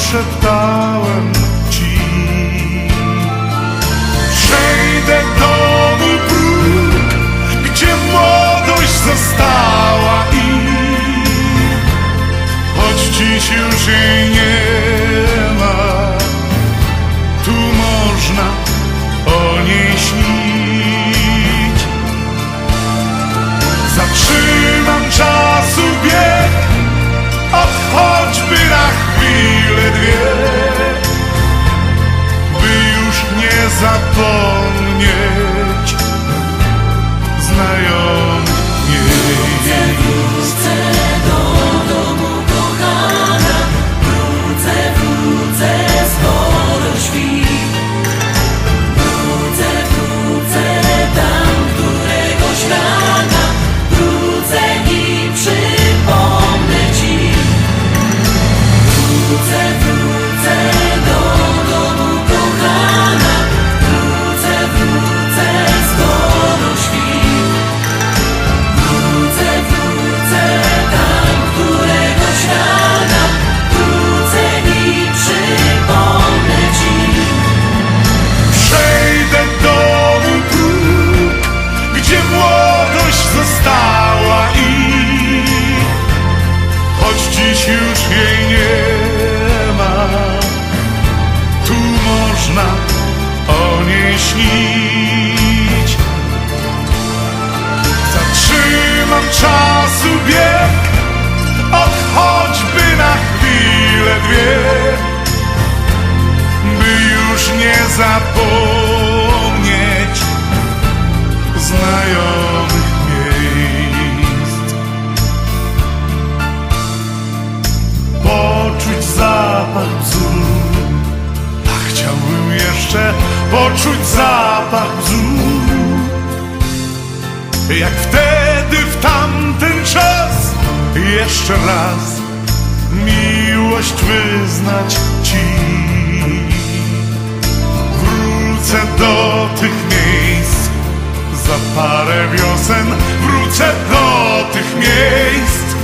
szeptałem ci. Przejdę domu próg, gdzie młodość została i choć dziś już jej zapomnieć znajomych miejsc. Dziś już jej nie ma, tu można o niej śnić. Zatrzymam czasu bieg, od choćby na chwilę dwie by już nie zapomnieć chciałbym jeszcze poczuć zapach bzu. Jak wtedy, w tamten czas, jeszcze raz miłość wyznać Ci. Wrócę do tych miejsc za parę wiosen, wrócę do tych miejsc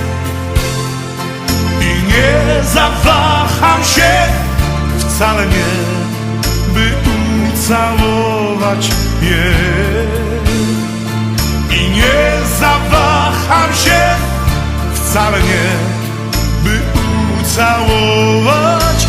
i nie zawaham się wcale nie, by ucałować je. I nie zawaham się wcale nie, by ucałować